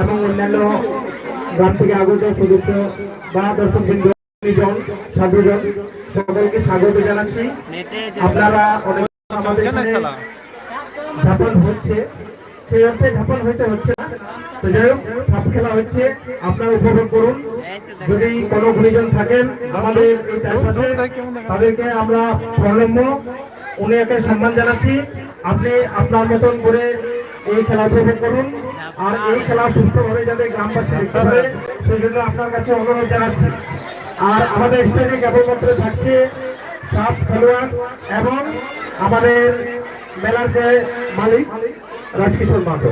এবং অন্যান্য গ্রাম থেকে আগত সদস্য বা দর্শক বিন্দু জন সাধুজন সকলকে স্বাগত জানাচ্ছি। আপনারা অনেক আমাদের ঝাপন হচ্ছে। সেই অর্থে ঝাপন হইতে হচ্ছে না। তো যাই হোক সাপ খেলা হচ্ছে। আপনারা উপভোগ করুন। যদি কোনো গুণীজন থাকেন আমাদের এই চারপাশে তাদেরকে আমরা প্রলম্ব উনি একে সম্মান জানাচ্ছি। আপনি আপনার মতন করে এই খেলা উপভোগ করুন। আর এই খেলা সুস্থভাবে যাতে গ্রামবাসী দেখতে হ্যাঁ, পারে হ্যাঁ। সেজন্য আপনার কাছে অনুরোধ জানাচ্ছি। আর আমাদের স্টেজে কেবলমাত্র থাকছে সাত খেলোয়াড় এবং আমাদের মেলার যে মালিক রাজকিশোর মাঠ